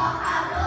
ของข่าวโล